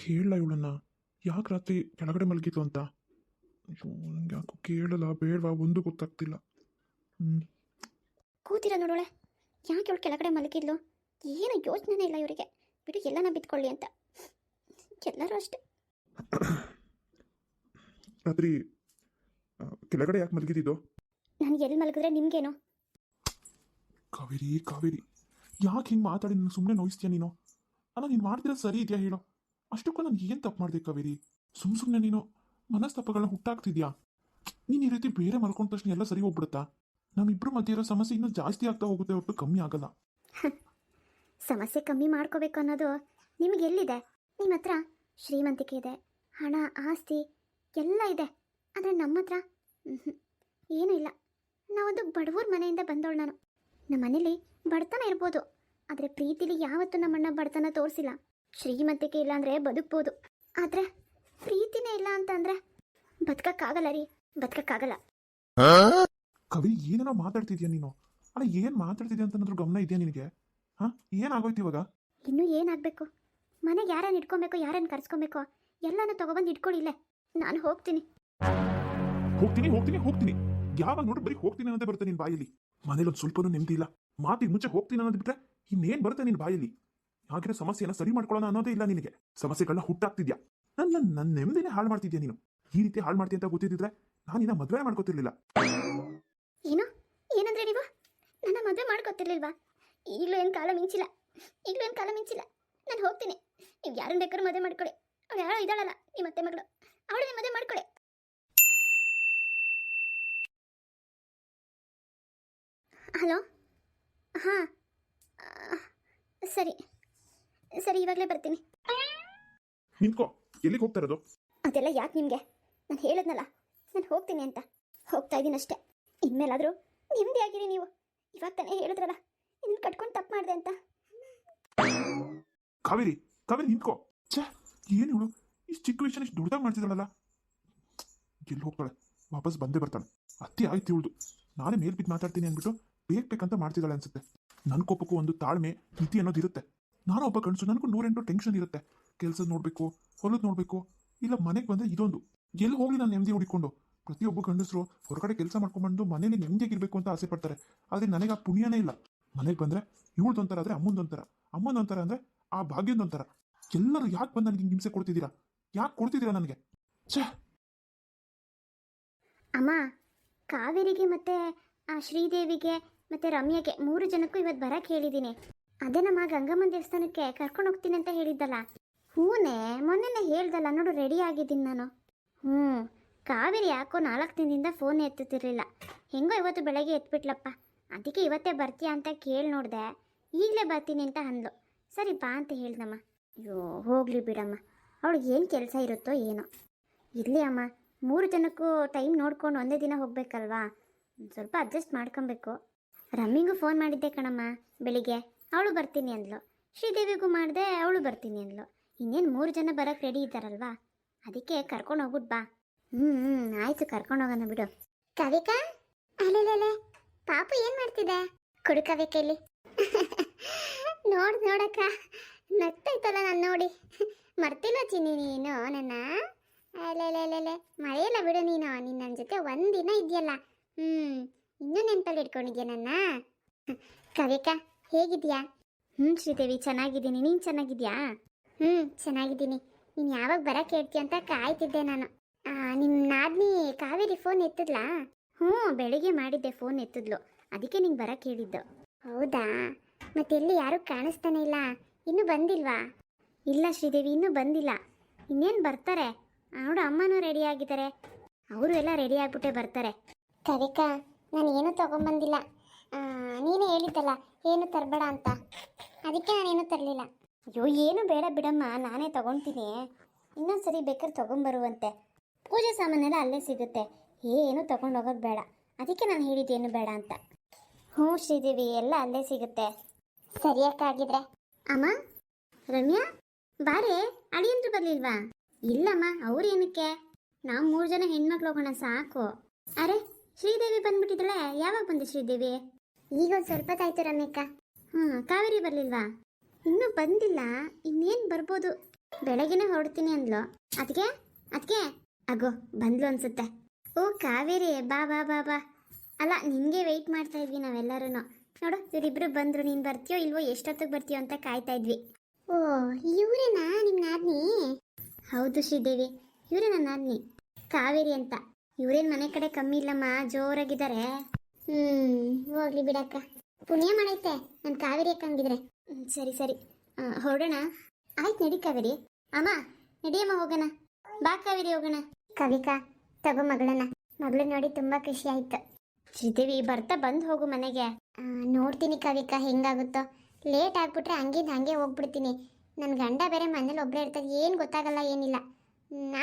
ಕೇಳಲ್ಲ ಇವಳನ್ನ? ಯಾಕೆ ರಾತ್ರಿ ಕೆಳಗಡೆ ಮಲಗಿತು ಅಂತ? ಅಯ್ಯೋ ನಂಗೆ ಯಾಕೋ ಕೇಳಲ್ಲ ಬೇಡವಾ ಒಂದು ಗೊತ್ತಾಗ್ತಿಲ್ಲ. ಹ್ಞೂ ಕೂತಿರ ನೋಡೋಳೆ. ಯಾಕೆ ಇವಳು ಕೆಳಗಡೆ ಮಲಗಿದ್ಲು? ಏನು ಯೋಚನೆನೇ ಇಲ್ಲ ಇವರಿಗೆ. ಬಿಡು ಎಲ್ಲನ ಬಿತ್ಕೊಳ್ಳಿ ಅಂತ. ಎಲ್ಲರೂ ಅಷ್ಟೇ. ರಾತ್ರಿ ಆ, ಕೆಳಗಡೆ ಯಾಕೆ ಮಲಗಿದ್ದು ನಾನು ಎಲ್ಲಿ ಮಲಗಿದ್ರೆ ನಿಮ್ಗೇನು? ಕಾವೇರಿ ಕಾವೇರಿ. ಯಾಕೆ ಹಿಂಗೆ ಮಾತಾಡಿ? ನನಗೆ ಸುಮ್ಮನೆ ನೋಯಿಸ್ತೀಯ ನೀನು? ಅಲ್ಲ ನೀನು ಮಾಡ್ತಿರೋದು ಸರಿ ಇದೆಯಾ ಹೇಳೋ. ಅಷ್ಟಕ್ಕೂ ನಾನು ಏನು ತಪ್ಪು ಮಾಡಿದೆ ಕಾವೇರಿ? ಸುಮ್ನೆ ಸುಮ್ಮನೆ ನೀನು ಮನಸ್ತಪ್ಪಗಳನ್ನ ಹುಟ್ಟಾಕ್ತಿದ್ಯಾ? ನೀನು ಈ ರೀತಿ ಬೇರೆ ಮಲ್ಕೊಂಡ ತಕ್ಷಣ ಎಲ್ಲ ಸರಿ ಹೋಗ್ಬಿಡುತ್ತಾ? ನಮ್ಮಿಬ್ರು ಮಧ್ಯೆ ಇರೋ ಸಮಸ್ಯೆ ಇನ್ನೂ ಜಾಸ್ತಿ ಆಗ್ತಾ ಹೋಗುತ್ತೆ ಹೊರತು ಕಮ್ಮಿ ಆಗಲ್ಲ. ಸಮಸ್ಯೆ ಕಮ್ಮಿ ಮಾಡ್ಕೋಬೇಕು ಅನ್ನೋದು ನಿಮಗೆ ಎಲ್ಲಿದೆ? ನಿಮ್ಮ ಹತ್ರ ಶ್ರೀಮಂತಿಕೆ ಇದೆ, ಹಣ, ಆಸ್ತಿ ಎಲ್ಲ ಇದೆ. ಆದರೆ ನಮ್ಮ ಹತ್ರ. ಏನೂ ಇಲ್ಲ. ನಾವೊಂದು ಬಡವರ ಮನೆಯಿಂದ ಬಂದವಳು ನಾನು. ನಮ್ಮ ಮನೇಲಿ ಬಡತನ ಇರ್ಬೋದು, ಆದರೆ ಪ್ರೀತಿಲಿ ಯಾವತ್ತೂ ನಮ್ಮಣ್ಣ ಬಡತನ ತೋರಿಸಿಲ್ಲ. ಶ್ರೀಮಂತಿಕೆ ಇಲ್ಲ ಅಂದ್ರೆ ಬದುಕ್ಬೋದು. ಆದ್ರೆ ಪ್ರೀತಿನೇ ಇಲ್ಲ ಅಂತ ಅಂದರೆ ಬದುಕಕ್ಕಾಗಲ್ಲ ರೀ. ಬದುಕಕ್ಕಾಗಲ್ಲ. ಕವಿ ಏನೇನೋ ಮಾತಾಡ್ತಿದ್ಯಾ ನೀನು? ಅಲ್ಲ ಏನು ಮಾತಾಡ್ತಿದ್ಯಾ ಅಂತ ಅನ್ನೋದ್ರ ಗಮನ ಇದೆಯಾ ನಿನಗೆ? ಹಾಂ ಏನಾಗೋಯ್ತು ಇವಾಗ? ಇನ್ನೂ ಏನಾಗಬೇಕು? ಮನೆಗೆ ಯಾರನ್ನ ಇಟ್ಕೊಬೇಕು ಯಾರನ್ನ ಕರ್ಸ್ಕೊಬೇಕು? ಎಲ್ಲನೂ ತಗೊಬಂದು ಇಟ್ಕೊಳ್ಳಿ ಇಲ್ಲೇ. ನಾನು ಹೋಗ್ತೀನಿ. ಹೋಗ್ತೀನಿ ಹೋಗ್ತೀನಿ ಹೋಗ್ತೀನಿ. ಯಾವಾಗ ನೋಡು ಬರೀ ಹೋಗ್ತೀನಿ ಅನ್ನೋದೇ ಬರುತ್ತೆ ನಿನ್ ಬಾಯಲ್ಲಿ. ಮನೇಲಿ ಒಂದು ಸ್ವಲ್ಪನೂ ನೆಮ್ಮದಿ ಇಲ್ಲ. ಮಾತಿಗೆ ಮುಂಚೆ ಹೋಗ್ತೀನಿ ಅನ್ನೋದು ಬಿಟ್ರೆ ಇನ್ನೇನ್ ಬರುತ್ತೆ ನಿನ್ ಬಾಯಲ್ಲಿ? ಆಗಿರೋ ಸಮಸ್ಯೆನ ಸರಿ ಮಾಡ್ಕೊಳ್ಳೋಣ ಅನ್ನೋದೇ ಇಲ್ಲ ನಿನಗೆ. ಸಮಸ್ಯೆಗಳನ್ನ ಹುಟ್ಟಾಗ್ತಿದ್ಯಾ ನನ್ನ ನನ್ನ ನೆಮ್ಮದಿನೇ ಹಾಳು ಮಾಡ್ತಿದ್ಯಾ ನೀನು? ಈ ರೀತಿ ಹಾಳು ಮಾಡ್ತೀಯ ಅಂತ ಗೊತ್ತಿದ್ರೆ ನಾನು ಇನ್ನ ಮದುವೆ ಮಾಡ್ಕೋತಿರ್ಲಿಲ್ಲ. ಏನು? ಏನಂದ್ರೆ ನೀವು? ನನ್ನ ಮದುವೆ ಮಾಡ್ಕೊತಿರ್ಲಿಲ್ವಾ? ಈಗಲೂ ಏನು ಕಾಲ ಮಿಂಚಿಲ್ಲ. ಈಗಲೂ ಏನು ಕಾಲ ಮಿಂಚಿಲ್ಲ. ನಾನು ಹೋಗ್ತೀನಿ. ನೀವು ಯಾರನ್ನ ಬೇಕಾದ್ರೂ ಮದುವೆ ಮಾಡ್ಕೊಳ್ಳಿ. ಅವಳು ಯಾರೋ ಇದ್ದಾಳಲ್ಲ ನಿಮ್ಮ ಅತ್ತೆ ಮಗಳು. ಅವಳನ್ನೇ ಮದುವೆ ಮಾಡ್ಕೊಳ್ಳಿ. ಹಲೋ? ಹಾಂ. ಸರಿ. ಸರಿ ಇವಾಗಲೇ ಬರ್ತೀನಿ. ನಿಂತ್ಕೋ. ಎಲ್ಲಿಗೆ ಹೋಗ್ತಾ ಇರೋದು? ಅದೆಲ್ಲ ಯಾಕೆ ನಿಮಗೆ? ನಾನು ಹೇಳಿದ್ನಲ್ಲ ನಾನು ಹೋಗ್ತೀನಿ ಅಂತ. ಹೋಗ್ತಾ ಇದ್ದೀನಿ ಅಷ್ಟೇ. ಇನ್ಮೇಲಾದರೂ ನೆಮ್ಮದಿಯಾಗಿರಿ ನೀವು. ಇವಾಗ ತಾನೇ ಹೇಳಿದ್ರಲ್ಲ ಇದನ್ನ ಕಟ್ಕೊಂಡು ತಪ್ಪು ಮಾಡಿದೆ ಅಂತ. ಕಾವೇರಿ ಕಾವೇರಿ ನಿಂತ್ಕೋ. ಛೇ ಏನು ಇವಳು? ಇಷ್ಟು ಚಿಕ್ಕ ವಿಷಯ ಇಷ್ಟು ದುಡ್ಡಾಗಿ ಮಾಡ್ತಿದ್ದಾಳಲ್ಲ. ಎಲ್ಲಿ ಹೋಗ್ತಾಳೆ? ವಾಪಸ್ ಬಂದೇ ಬರ್ತಾಳೆ. ಅತಿ ಆಯ್ತು ಇವಳ್ದು. ನಾನೇ ಮೇಲ್ಬಿದ್ದು ಮಾತಾಡ್ತೀನಿ ಅಂದ್ಬಿಟ್ಟು ಬೇಕ್ ಬೇಕಂತ ಮಾಡ್ತಿದ್ದಾಳೆ ಅನ್ಸುತ್ತೆ. ನನ್ನ ಕೋಪಕ್ಕೂ ಒಂದು ತಾಳ್ಮೆ ಮಿತಿ ಅನ್ನೋದು ಇರುತ್ತೆ. ನಾನು ಒಬ್ಬ ಗಂಡಸು ನನಗೂ ನೂರೆಂಟು ಟೆನ್ಷನ್ ಇರುತ್ತೆ. ಕೆಲಸ ನೋಡಬೇಕು, ಹೊಲದ ನೋಡಬೇಕು, ಇಲ್ಲ ಮನೆಗೆ ಬಂದರೆ ಇದೊಂದು. ಎಲ್ಲಿ ಹೋಗಲಿ ನಾನು ನೆಮ್ಮದಿ ಹುಡಿಕೊಂಡು ಪ್ರತಿಯೊಬ್ಬ ಗಂಡಸರು ಹೊರಗಡೆ ಕೆಲಸ ಮಾಡ್ಕೊಂಡ್ಬಂದು ಮನೇಲಿ ನೆಮ್ಮದಿಯಾಗಿರ್ಬೇಕು ಅಂತ ಆಸೆ ಪಡ್ತಾರೆ. ಆದರೆ ನನಗೆ ಆ ಪುಣ್ಯನೇ ಇಲ್ಲ. ಮನೆಗೆ ಬಂದರೆ ಇವಳ್ದೊಂಥರ ಆದರೆ ಅಮ್ಮಂದೊಂಥರ ಅಮ್ಮಂದೊಂಥರ ಅಂದರೆ ಆ ಭಾಗ್ಯದೊಂಥರ ಎಲ್ಲರೂ ಯಾಕೆ ಬಂದು ನನಗೆ ಹಿಂಸೆ ಕೊಡ್ತಿದ್ದೀರಾ? ಯಾಕೆ ಕೊಡ್ತಿದ್ದೀರಾ ನನಗೆ? ಛೇ! ಅಮ್ಮ, ಕಾವೇರಿಗೆ ಮತ್ತೆ ಆ ಶ್ರೀದೇವಿಗೆ ಮತ್ತೆ ರಮ್ಯಗೆ ಮೂರು ಜನಕ್ಕೂ ಇವತ್ತು ಬರಕ್ಕೆ ಹೇಳಿದ್ದೀನಿ. ಅದೇ ನಮ್ಮ ಗಂಗಮ್ಮನ ದೇವಸ್ಥಾನಕ್ಕೆ ಕರ್ಕೊಂಡು ಹೋಗ್ತೀನಿ ಅಂತ ಹೇಳಿದ್ದಲ್ಲ. ಹೂನೇ ಮೊನ್ನೆನೇ ಹೇಳ್ದಲ್ಲ, ನೋಡು ರೆಡಿ ಆಗಿದ್ದೀನಿ ನಾನು. ಹ್ಞೂ ಕಾವೇರಿ ಯಾಕೋ ನಾಲ್ಕು ದಿನದಿಂದ ಫೋನ್ ಎತ್ತುತ್ತಿರಲಿಲ್ಲ. ಹೆಂಗೋ ಇವತ್ತು ಬೆಳಗ್ಗೆ ಎತ್ಬಿಟ್ಲಪ್ಪ. ಅದಕ್ಕೆ ಇವತ್ತೇ ಬರ್ತೀಯಾ ಅಂತ ಕೇಳಿ ನೋಡಿದೆ. ಈಗಲೇ ಬರ್ತೀನಿ ಅಂತ ಅಂದ್ಲು. ಸರಿ, ಬಾ ಅಂತ ಹೇಳ್ದಮ್ಮ. ಅಯ್ಯೋ, ಹೋಗಲಿ ಬಿಡಮ್ಮ. ಅವಳಿಗೆ ಏನು ಕೆಲಸ ಇರುತ್ತೋ ಏನೋ. ಇರಲಿ ಅಮ್ಮ, ಮೂರು ಜನಕ್ಕೂ ಟೈಮ್ ನೋಡ್ಕೊಂಡು ಒಂದೇ ದಿನ ಹೋಗಬೇಕಲ್ವಾ? ಸ್ವಲ್ಪ ಅಡ್ಜಸ್ಟ್ ಮಾಡ್ಕೊಬೇಕು. ರಮ್ಮಿಗೂ ಫೋನ್ ಮಾಡಿದ್ದೆ ಕಣಮ್ಮ, ಬೆಳಿಗ್ಗೆ. ಅವಳು ಬರ್ತೀನಿ ಅಂದ್ಲು. ಶ್ರೀದೇವಿಗೂ ಮಾಡಿದೆ ಅವಳು ಬರ್ತೀನಿ ಅಂದ್ಲು. ಇನ್ನೇನು ಮೂರು ಜನ ಬರೋಕ್ಕೆ ರೆಡಿ ಇದ್ದಾರಲ್ವಾ? ಅದಕ್ಕೆ ಕರ್ಕೊಂಡು ಹೋಗ್ಬಿಟ್ ಬಾ. ಹ್ಞೂ ಹ್ಞೂ ಆಯಿತು ಕರ್ಕೊಂಡು ಹೋಗೋಣ ಬಿಡು. ಕವಿಕಾ? ಅಲ್ಲೇ ಪಾಪು ಏನು ಮಾಡ್ತಿದೆ? ಕೊಡು ಕವಿಕೆಯಲ್ಲಿ ನೋಡ್, ನೋಡಕ್ಕ, ನಗ್ತೈತಲ್ಲ ನಾನು ನೋಡಿ. ಮರ್ತಿಲ್ಲ ಚಿನ್ನಿ ನೀನು ನನ್ನ? ಅಲ್ಲೇ ಮರೆಯಲ್ಲ ಬಿಡು ನೀನು. ನೀನು ನನ್ನ ಜೊತೆ ಒಂದಿನ ಇದೆಯಲ್ಲ. ಹ್ಞೂ ಇನ್ನೂ ನೆನಪಲ್ಲಿ ಇಟ್ಕೊಂಡಿದ್ಯಾ ನನ್ನ? ಕವಿಕಾ ಹೇಗಿದ್ಯಾ? ಹ್ಞೂ ಶ್ರೀದೇವಿ, ಚೆನ್ನಾಗಿದ್ದೀನಿ. ನೀನು ಚೆನ್ನಾಗಿದ್ಯಾ? ಹ್ಞೂ ಚೆನ್ನಾಗಿದ್ದೀನಿ. ನೀನು ಯಾವಾಗ ಬರಕ್ಕೆ ಹೇಳ್ತೀಯ ಅಂತ ಕಾಯ್ತಿದ್ದೆ ನಾನು. ನಿಮ್ಮ ನಾದ್ನಿ ಕಾವೇರಿ ಫೋನ್ ಎತ್ತಿದ್ಲಾ? ಹ್ಞೂ, ಬೆಳಿಗ್ಗೆ ಮಾಡಿದ್ದೆ ಫೋನ್ ಎತ್ತಿದ್ಲು. ಅದಕ್ಕೆ ನಿಂಗೆ ಬರಕ್ಕೆ ಹೇಳಿದ್ದು. ಹೌದಾ? ಮತ್ತೆ ಎಲ್ಲಿ ಯಾರೂ ಕಾಣಿಸ್ತಾನೆ ಇಲ್ಲ. ಇನ್ನೂ ಬಂದಿಲ್ವಾ? ಇಲ್ಲ ಶ್ರೀದೇವಿ, ಇನ್ನೂ ಬಂದಿಲ್ಲ. ಇನ್ನೇನು ಬರ್ತಾರೆ? ನೋಡು, ಅಮ್ಮನೂ ರೆಡಿ ಆಗಿದ್ದಾರೆ. ಅವರು ಎಲ್ಲ ರೆಡಿ ಆಗ್ಬಿಟ್ಟೆ ಬರ್ತಾರೆ. ಕವಿಕಾ, ನಾನು ಏನೂ ತಗೊಂಬಂದಿಲ್ಲ. ನೀನೇ ಹೇಳಿದ್ದಲ್ಲ, ಏನು ತರಬೇಡ ಅಂತ. ಅದಕ್ಕೆ ನಾನೇನು ತರಲಿಲ್ಲ. ಅಯ್ಯೋ, ಏನು ಬೇಡ ಬಿಡಮ್ಮ, ನಾನೇ ತಗೊತೀನಿ. ಇನ್ನೊಂದು ಸರಿ ಬೇಕಾದ್ರೆ ತಗೊಂಬರುವಂತೆ. ಪೂಜೆ ಸಾಮಾನೆಲ್ಲ ಅಲ್ಲೇ ಸಿಗುತ್ತೆ. ಏನು ತಗೊಂಡು ಹೋಗೋದು ಬೇಡ. ಅದಕ್ಕೆ ನಾನು ಹೇಳಿದ್ದೇನು ಬೇಡ ಅಂತ. ಹ್ಞೂ, ಶ್ರೀದೇವಿ, ಎಲ್ಲ ಅಲ್ಲೇ ಸಿಗುತ್ತೆ. ಸರಿಯಕ್ಕಾಗಿದ್ರೆ ಅಮ್ಮ? ರಮ್ಯಾ? ಬಾರೆ, ಅಳಿಯಂದ್ರು ಬರ್ಲಿಲ್ವಾ? ಇಲ್ಲಮ್ಮ, ಅವ್ರು ಏನಕ್ಕೆ? ನಾವು ಮೂರು ಜನ ಹೆಣ್ಮಕ್ಳು ಹೋಗೋಣ, ಸಾಕು. ಅರೆ, ಶ್ರೀದೇವಿ ಬಂದ್ಬಿಟ್ಟಿದ್ದಾಳೆ. ಯಾವಾಗ ಬಂದೆ ಶ್ರೀದೇವಿ? ಈಗ ಒಂದು ಸ್ವಲ್ಪ ತಾಯ್ತು ರಮ್ಯಕ್ಕ. ಹ್ಞೂ ಕಾವೇರಿ ಬರಲಿಲ್ವಾ? ಇನ್ನೂ ಬಂದಿಲ್ಲ, ಇನ್ನೇನು ಬರ್ಬೋದು? ಬೆಳಗ್ಗೆನೆ ಹೊರಡ್ತೀನಿ ಅಂದ್ಲು. ಅದಕ್ಕೆ ಅದಕ್ಕೆ ಅಗೋ, ಬಂದ್ಲು ಅನ್ಸುತ್ತೆ. ಓ, ಕಾವೇರಿ, ಬಾ ಬಾ ಬಾ ಬಾ. ಅಲ್ಲ ನಿನಗೆ ವೆಯ್ಟ್ ಮಾಡ್ತಾ ಇದ್ವಿ ನಾವೆಲ್ಲರೂ ನೋಡು, ಇವರಿಬ್ರು ಬಂದ್ರು, ನೀನು ಬರ್ತೀಯೋ ಇಲ್ವೋ ಎಷ್ಟೊತ್ತಿಗೆ ಬರ್ತೀಯೋ ಅಂತ ಕಾಯ್ತಾ ಇದ್ವಿ. ಓ, ಇವರೇನಾ ನಿಮ್ಮ ನಾದ್ನಿ? ಹೌದು ಶ್ರೀದೇವಿ ಇವರೇ ನಾದ್ನಿ? ಕಾವೇರಿ ಅಂತ. ಇವ್ರೇನ್ ಮನೆ ಕಡೆ ಕಮ್ಮಿ ಇಲ್ಲಮ್ಮ, ಜೋರಾಗಿದ್ದಾರೆ. ಹ್ಮ್, ಹೋಗ್ಲಿ ಬಿಡಕ್ಕ. ಪುಣ್ಯ ಮಾಡೈತೆ, ನನ್ ಕಾವೇರಿ ಅಕ್ಕ ಹಂಗಿದ್ರೆ. ಸರಿ ಸರಿ. ಹೊರಡೋಣ ಆಯ್ತು, ನಡಿ ಕಾವೇರಿ. ಅಮ್ಮ, ನಡಿಯಮ್ಮ ಹೋಗೋಣ. ಬಾ ಕಾವೇರಿ, ಹೋಗೋಣ. ಕವಿಕಾ, ತಗೋ ಮಗಳನ್ನ. ಮಗಳು ನೋಡಿ ತುಂಬಾ ಖುಷಿ ಆಯ್ತು. ಶ್ರೀದೇವಿ ಬರ್ತಾ ಬಂದು ಹೋಗು ಮನೆಗೆ. ನೋಡ್ತೀನಿ ಕವಿಕಾ, ಹೆಂಗಾಗುತ್ತೋ. ಲೇಟ್ ಆಗ್ಬಿಟ್ರೆ ಹಂಗಿಂದ ಹಂಗೆ ಹೋಗ್ಬಿಡ್ತೀನಿ. ನನ್ನ ಗಂಡ ಬೇರೆ ಮನೇಲಿ ಒಬ್ಬರೇ ಇರ್ತದೆ ಏನು ಗೊತ್ತಾಗಲ್ಲ, ಏನಿಲ್ಲ.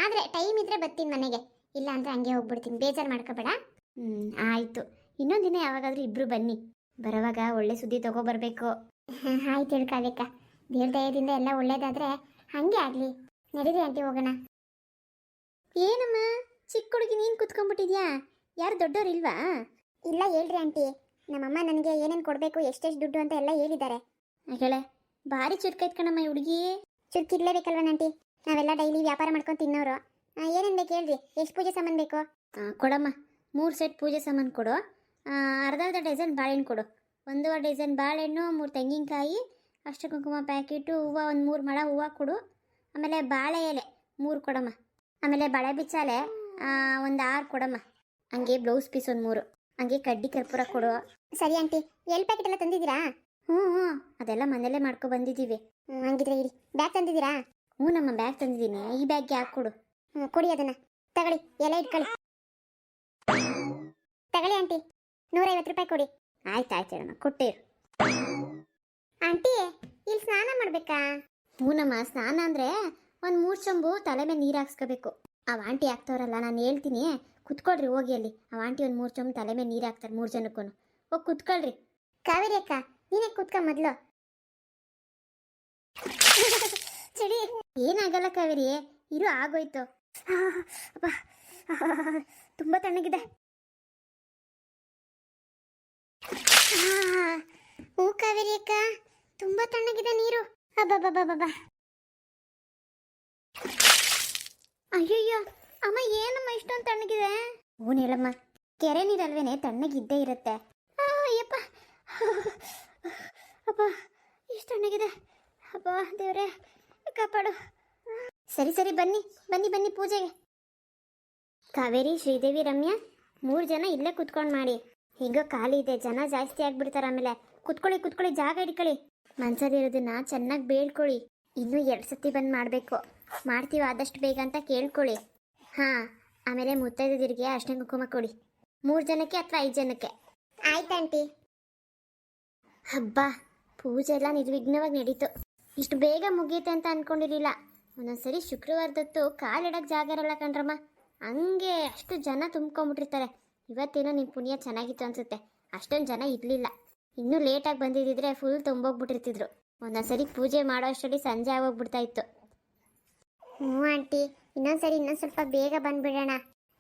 ಆದರೆ ಟೈಮ್ ಇದ್ರೆ ಬರ್ತೀನಿ ಮನೆಗೆ. ಇಲ್ಲ ಅಂದರೆ ಹಂಗೆ ಹೋಗ್ಬಿಡ್ತೀನಿ. ಬೇಜಾರು ಮಾಡ್ಕೋಬೇಡ. ಹ್ಞೂ ಆಯಿತು. ಇನ್ನೊಂದು ದಿನ ಯಾವಾಗಾದ್ರೂ ಇಬ್ರು ಬನ್ನಿ. ಬರೋವಾಗ ಒಳ್ಳೆ ಸುದ್ದಿ ತಗೋಬರ್ಬೇಕು. ಆಯ್ತು ಹೇಳ್ಕಾಬೇಕ ದೇವ್ರ ದಯದಿಂದ ಎಲ್ಲ ಒಳ್ಳೇದಾದ್ರೆ ಹಂಗೆ ಆಗಲಿ. ನಡೀರಿ ಆಂಟಿ ಹೋಗೋಣ. ಏನಮ್ಮ? ಚಿಕ್ಕ ಹುಡುಗಿ ನೀನು ಕುತ್ಕೊಂಡ್ಬಿಟ್ಟಿದ್ಯಾ? ಯಾರು ದೊಡ್ಡವ್ರು ಇಲ್ವಾ? ಇಲ್ಲ ಹೇಳ್ರಿ ಆಂಟಿ. ನಮ್ಮಮ್ಮ ನನಗೆ ಏನೇನು ಕೊಡಬೇಕು ಎಷ್ಟೆಷ್ಟು ದುಡ್ಡು ಅಂತ ಎಲ್ಲ ಹೇಳಿದ್ದಾರೆ. ಹೇಳೆ ಭಾರಿ ಚುರುಕ ಕಣಮ್ಮ ಈ ಹುಡುಗಿ. ಚುರುಕಿರ್ಲೇಬೇಕಲ್ವ ಆಂಟಿ? ನಾವೆಲ್ಲ ಡೈಲಿ ವ್ಯಾಪಾರ ಮಾಡ್ಕೊಂಡು ತಿನ್ನೋರು. ಏನೇನು ಬೇಕು ಹೇಳ್ರಿ? ಎಷ್ಟು ಪೂಜೆ ಸಾಮಾನು ಬೇಕು? ಕೊಡಮ್ಮ. ಮೂರು ಸೆಟ್ ಪೂಜೆ ಸಾಮಾನು ಕೊಡು. ಅರ್ಧ ಅರ್ಧ ಡಜನ್ ಬಾಳೆಹಣ್ಣು ಕೊಡು. ಒಂದೂವರೆ ಡಜನ್ ಬಾಳೆಹಣ್ಣು ಮೂರು ತೆಂಗಿನಕಾಯಿ ಅಷ್ಟು ಕುಂಕುಮ ಪ್ಯಾಕೆಟು ಹೂವು ಒಂದು ಮೂರು ಮಳ ಹೂವು ಕೊಡು. ಆಮೇಲೆ ಬಾಳೆ ಎಲೆ ಮೂರು ಕೊಡಮ್ಮ. ಆಮೇಲೆ ಬಳೆ ಬಿಚ್ಚಾಲೆ ಒಂದು ಆರು ಕೊಡಮ್ಮ. ಹಂಗೆ ಬ್ಲೌಸ್ ಪೀಸ್ ಒಂದು ಮೂರು. ಹಂಗೆ ಕಡ್ಡಿ ಕರ್ಪೂರ ಕೊಡು. ಸರಿ ಆಂಟಿ ಎಲ್ ಪ್ಯಾಕೆಟ್ ಎಲ್ಲ ತಂದಿದ್ದೀರಾ? ಹ್ಞೂ ಹ್ಞೂ ಅದೆಲ್ಲ ಮನೆಯಲ್ಲೇ ಮಾಡ್ಕೊ ಬಂದಿದ್ದೀವಿ. ಹಂಗಿದ್ರೆ ಇರಿ ಬ್ಯಾಗ್ ತಂದಿದ್ದೀರಾ? ಹ್ಞೂ ನಮ್ಮ ಬ್ಯಾಗ್ ತಂದಿದ್ದೀನಿ. ಈ ಬ್ಯಾಗ್ಗೆ ಹಾಕ್ಕೊಡು ಹ್ಞೂ ಕೊಡಿ ಅದನ್ನ. ತಗೊಳ್ಳಿ ಎಲೆ ಇಟ್ಕೊಳ್ಳಿ. ತಗೊಳ್ಳಿ ಆಂಟಿ. ನೂರೈವತ್ತು ರೂಪಾಯಿ ಕೊಡಿ. ಆಯ್ತು ಆಯ್ತು ಹೇಳಮ್ಮ, ಕೊಟ್ಟಿರು. ಆಂಟಿ, ಇಲ್ಲಿ ಸ್ನಾನ ಮಾಡ್ಬೇಕಾ? ಪೂನಮ್ಮ, ಸ್ನಾನ ಅಂದ್ರೆ ಒಂದು ಮೂರು ಚಂಬು ತಲೆ ಮೇಲೆ ನೀರು ಹಾಕ್ಸ್ಕೋಬೇಕು. ಅವ ಆಂಟಿ ಹಾಕ್ತವ್ರಲ್ಲ, ನಾನು ಹೇಳ್ತೀನಿ, ಕುತ್ಕೊಳ್ರಿ, ಹೋಗಿ ಅಲ್ಲಿ. ಅವ ಆಂಟಿ ಒಂದು ಮೂರು ಚಂಬು ತಲೆ ಮೇಲೆ ನೀರು ಹಾಕ್ತಾರೆ, ಮೂರು ಜನಕ್ಕೂ ಹೋಗಿ ಕುತ್ಕೊಳ್ರಿ. ಕಾವೇರಿ ಅಕ್ಕ, ನೀನೇ ಕುತ್ಕ ಮೊದ್ಲು. ಚಳಿ. ಏನಾಗಲ್ಲ ಕಾವೇರಿ, ಇರು, ಆಗೋಯ್ತು. ತುಂಬಾ ತಣ್ಣಗಿದೆ ಆ, ಹೂ ಕಾವೇರಿ ಅಕ್ಕ, ತುಂಬಾ ತಣ್ಣಗಿದೆ ನೀರು. ಅಬ್ಬಬ್ಬಬ್ಬಬ್ಬಾ. ಅಯ್ಯಯ್ಯೋ, ಅಮ್ಮ ಏನಮ್ಮ ಇಷ್ಟೊಂದು ತಣ್ಣಗಿದೆ? ಹೂನ್ ಹೇಳಮ್ಮ ಕೆರೆ ನೀರಲ್ವೇನೆ ತಣ್ಣಗಿದ್ದೇ ಇರುತ್ತೆ. ಅಯ್ಯಪ್ಪ. ಅಪ್ಪ, ಇಷ್ಟು ತಣ್ಣಗಿದೆ. ಅಪ್ಪ, ದೇವ್ರೆ, ಕಾಪಾಡು. ಸರಿ ಸರಿ, ಬನ್ನಿ ಬನ್ನಿ ಬನ್ನಿ ಪೂಜೆಗೆ. ಕಾವೇರಿ, ಶ್ರೀದೇವಿ, ರಮ್ಯಾ, ಮೂರು ಜನ ಇಲ್ಲೇ ಕುತ್ಕೊಂಡು ಮಾಡಿ. ಹೇಗೋ ಖಾಲಿ ಇದೆ, ಜನ ಜಾಸ್ತಿ ಆಗ್ಬಿಡ್ತಾರೆ ಆಮೇಲೆ. ಕುತ್ಕೊಳ್ಳಿ ಕುತ್ಕೊಳ್ಳಿ ಜಾಗ ಹಿಡ್ಕೊಳ್ಳಿ. ಮನ್ಸಲ್ಲಿರೋದನ್ನ ಚೆನ್ನಾಗಿ ಬೇಡ್ಕೊಳ್ಳಿ. ಇನ್ನೂ ಎರಡು ಸತಿ ಬಂದು ಮಾಡಬೇಕು. ಮಾಡ್ತೀವಿ ಆದಷ್ಟು ಬೇಗ ಅಂತ ಕೇಳ್ಕೊಳ್ಳಿ. ಹಾಂ ಆಮೇಲೆ ಮುತ್ತೈದರಿಗೆ ಅರ್ಶಿನ ಕುಂಕುಮ ಕೊಡಿ. ಮೂರು ಜನಕ್ಕೆ ಅಥವಾ ಐದು ಜನಕ್ಕೆ? ಆಯ್ತಾಂಟಿ ಹಬ್ಬ ಪೂಜೆ ಎಲ್ಲ ನಿರ್ವಿಘ್ನವಾಗಿ ನಡೀತು. ಇಷ್ಟು ಬೇಗ ಮುಗಿಯುತ್ತೆ ಅಂತ ಅನ್ಕೊಂಡಿರಲಿಲ್ಲ. ಒಂದೊಂದ್ಸರಿ ಶುಕ್ರವಾರದತ್ತು ಕಾಲಿಡಕ್ಕೆ ಜಾಗ ಇರಲ್ಲ ಕಣ್ರಮ್ಮ. ಹಂಗೆ ಅಷ್ಟು ಜನ ತುಂಬ್ಕೊಂಬಿಟ್ಟಿರ್ತಾರೆ. ಇವತ್ತೇನೋ ನಿಮ್ಮ ಪುಣ್ಯ ಚೆನ್ನಾಗಿತ್ತು ಅನ್ಸುತ್ತೆ. ಅಷ್ಟೊಂದು ಜನ ಇರಲಿಲ್ಲ. ಇನ್ನೂ ಲೇಟಾಗಿ ಬಂದಿದ್ದಿದ್ರೆ ಫುಲ್ ತುಂಬೋಗ್ಬಿಟ್ಟಿರ್ತಿದ್ರು. ಒಂದೊಂದ್ಸರಿ ಪೂಜೆ ಮಾಡೋ ಅಷ್ಟರಲ್ಲಿ ಸಂಜೆ ಆಗೋಗ್ಬಿಡ್ತಾ ಇತ್ತು. ಹ್ಞೂ ಆಂಟಿ, ಇನ್ನೊಂದ್ಸರಿ ಇನ್ನೊಂದು ಸ್ವಲ್ಪ ಬೇಗ ಬಂದ್ಬಿಡೋಣ.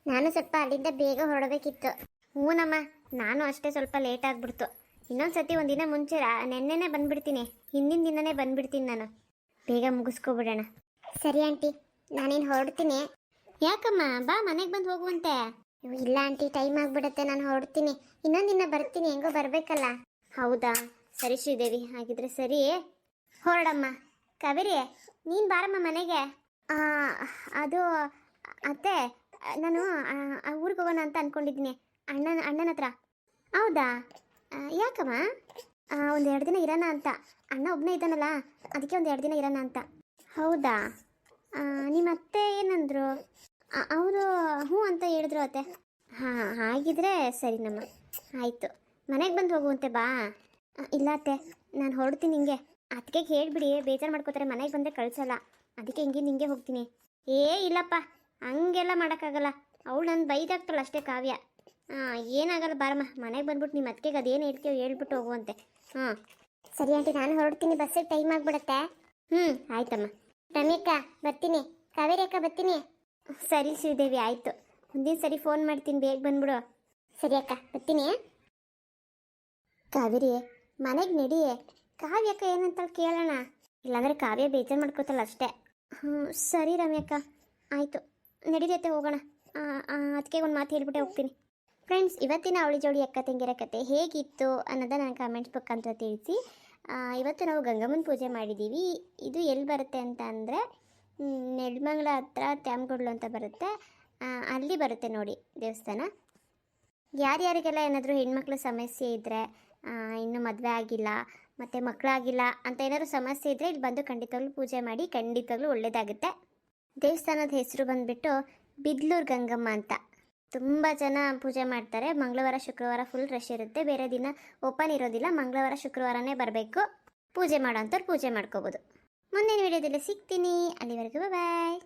ನಾನು ಸ್ವಲ್ಪ ಅಲ್ಲಿಂದ ಬೇಗ ಹೊರಡಬೇಕಿತ್ತು. ಹ್ಞೂನಮ್ಮ ನಾನು ಅಷ್ಟೇ ಸ್ವಲ್ಪ ಲೇಟ್ ಆಗ್ಬಿಡ್ತು. ಇನ್ನೊಂದ್ಸತಿ ಒಂದಿನ ಮುಂಚೆ ನೆನ್ನೆನೇ ಬಂದ್ಬಿಡ್ತೀನಿ. ಹಿಂದಿನ ದಿನನೇ ಬಂದ್ಬಿಡ್ತೀನಿ ನಾನು. ಬೇಗ ಮುಗಿಸ್ಕೊಬಿಡೋಣ. ಸರಿ ಆಂಟಿ, ನಾನೇನು ಹೊರಡ್ತೀನಿ. ಯಾಕಮ್ಮ, ಬಾ ಮನೆಗೆ ಬಂದು ಹೋಗುವಂತೆ. ಇಲ್ಲ ಆಂಟಿ, ಟೈಮ್ ಆಗ್ಬಿಡತ್ತೆ, ನಾನು ಹೊರಡ್ತೀನಿ. ಇನ್ನೊಂದು ದಿನ ಬರ್ತೀನಿ, ಹೆಂಗೋ ಬರಬೇಕಲ್ಲ. ಹೌದಾ? ಸರಿ ಶ್ರೀದೇವಿ, ಹಾಗಿದ್ರೆ ಸರಿ. ಹೊರಡಮ್ಮ. ಕಾವೇರಿ, ನೀನು ಬಾರಮ್ಮ ಮನೆಗೆ. ಅದು, ಅತ್ತೆ, ನಾನು ಊರಿಗೆ ಹೋಗೋಣ ಅಂತ ಅನ್ಕೊಂಡಿದ್ದೀನಿ ಅಣ್ಣನ ಅಣ್ಣನ ಹತ್ರ. ಹೌದಾ? ಯಾಕಮ್ಮ? ಒಂದು ಎರಡು ದಿನ ಇರೋಣ ಅಂತ. ಅಣ್ಣ ಒಬ್ಬನೇ ಇದ್ದಾನಲ್ಲ, ಅದಕ್ಕೆ ಒಂದು ಎರಡು ದಿನ ಇರೋಣ ಅಂತ. ಹೌದಾ? ನಿಮ್ಮ ಅತ್ತೆ ಏನಂದ್ರು? ಅವರು ಹ್ಞೂ ಅಂತ ಹೇಳಿದ್ರು ಅತ್ತೆ. ಹಾಂ, ಹಾಗಿದ್ರೆ ಸರಿ ನಮ್ಮ ಆಯಿತು. ಮನೆಗೆ ಬಂದು ಹೋಗುವಂತೆ ಬಾ. ಇಲ್ಲ ಅತ್ತೆ, ನಾನು ಹೊರಡ್ತೀನಿ ಹಿಂಗೆ ಅದಕ್ಕೆ ಹೇಳಿಬಿಡಿ, ಬೇಜಾರು ಮಾಡ್ಕೋತಾರೆ, ಮನೆಗೆ ಬಂದೆ ಕಳ್ಸಲ್ಲ. ಅದಕ್ಕೆ ಹಿಂಗೆ ಹಿಂಗೆ ಹೋಗ್ತೀನಿ. ಏ, ಇಲ್ಲಪ್ಪ, ಹಂಗೆಲ್ಲ ಮಾಡೋಕ್ಕಾಗಲ್ಲ. ಅವಳು ನನ್ನ ಬೈದಾಗ್ತಾಳೆ ಅಷ್ಟೇ ಕಾವ್ಯ. ಹಾಂ ಏನಾಗಲ್ಲ ಬಾರಮ್ಮ, ಮನೆಗೆ ಬಂದ್ಬಿಟ್ಟು ನಿಮ್ಮ ಅದಕ್ಕೆ ಅದೇನು ಹೇಳ್ತೀವೋ ಹೇಳ್ಬಿಟ್ಟು ಹೋಗುವಂತೆ. ಹಾಂ ಸರಿ ಆಂಟಿ, ನಾನು ಹೊರಡ್ತೀನಿ, ಬಸ್ಸಿಗೆ ಟೈಮ್ ಆಗಿಬಿಡುತ್ತೆ. ಹ್ಞೂ ಆಯ್ತಮ್ಮ. ರಮ್ಯಕ್ಕ, ಬರ್ತೀನಿ. ಕಾವೇರಿ ಅಕ್ಕ ಬರ್ತೀನಿ. ಸರಿ ಶ್ರೀದೇವಿ, ಆಯಿತು. ಮುಂದಿನ ಸರಿ ಫೋನ್ ಮಾಡ್ತೀನಿ, ಬೇಗ ಬಂದ್ಬಿಡು. ಸರಿ ಅಕ್ಕ, ಬರ್ತೀನಿ. ಕಾವೇರಿ, ಮನೆಗೆ ನಡಿ. ಕಾವ್ಯಕ್ಕ ಏನಂತ ಕೇಳೋಣ. ಇಲ್ಲಾಂದರೆ ಕಾವ್ಯ ಬೇಜಾರು ಮಾಡ್ಕೋತಲ್ಲ ಅಷ್ಟೇ. ಹ್ಞೂ ಸರಿ ರಮ್ಯಕ್ಕ. ಆಯಿತು. ನಡೀತೈತೆ ಹೋಗೋಣ. ಅದಕ್ಕೆ ಒಂದು ಮಾತು ಹೇಳ್ಬಿಟ್ಟೆ ಹೋಗ್ತೀನಿ. ಫ್ರೆಂಡ್ಸ್ ಇವತ್ತಿನ ಅವಳಿ ಜೋಡಿ ಅಕ್ಕ ತಂಗಿರ ಕತೆ ಹೇಗಿತ್ತು ಅನ್ನೋದನ್ನ ನನ್ನ ಕಾಮೆಂಟ್ಸ್ ಮುಖಾಂತರ ತಿಳಿಸಿ. ಇವತ್ತು ನಾವು ಗಂಗಮ್ಮನ ಪೂಜೆ ಮಾಡಿದ್ದೀವಿ ಇದು ಎಲ್ಲಿ ಬರುತ್ತೆ ಅಂತ ಅಂದರೆ ನೆಡ್ಮಂಗ್ಲ ಹತ್ರ ತ್ಯಾಮ್ಗೊಡ್ಲು ಅಂತ ಬರುತ್ತೆ. ಅಲ್ಲಿ ಬರುತ್ತೆ ನೋಡಿ ದೇವಸ್ಥಾನ. ಯಾರ್ಯಾರಿಗೆಲ್ಲ ಏನಾದರೂ ಹೆಣ್ಮಕ್ಳ ಸಮಸ್ಯೆ ಇದ್ದರೆ ಇನ್ನೂ ಮದುವೆ ಆಗಿಲ್ಲ, ಮತ್ತು ಮಕ್ಕಳಾಗಿಲ್ಲ ಅಂತ ಏನಾದರೂ ಸಮಸ್ಯೆ ಇದ್ದರೆ ಇಲ್ಲಿ ಬಂದು ಖಂಡಿತವಾಗ್ಲೂ ಪೂಜೆ ಮಾಡಿ, ಖಂಡಿತವಾಗ್ಲೂ ಒಳ್ಳೆಯದಾಗುತ್ತೆ ದೇವಸ್ಥಾನದ ಹೆಸರು ಬಂದುಬಿಟ್ಟು ಬಿದ್ಲೂರು ಗಂಗಮ್ಮ ಅಂತ. ತುಂಬ ಜನ ಪೂಜೆ ಮಾಡ್ತಾರೆ. ಮಂಗಳವಾರ, ಶುಕ್ರವಾರ ಫುಲ್ ರಶ್ ಇರುತ್ತೆ. ಬೇರೆ ದಿನ ಓಪನ್ ಇರೋದಿಲ್ಲ. ಮಂಗಳವಾರ, ಶುಕ್ರವಾರನೇ ಬರಬೇಕು. ಪೂಜೆ ಮಾಡೋಂಥವ್ರು ಪೂಜೆ ಮಾಡ್ಕೋಬೋದು. ಮುಂದಿನ ವಿಡಿಯೋದಲ್ಲಿ ಸಿಗ್ತೀನಿ. ಅಲ್ಲಿವರೆಗೂ ಬಾಯ್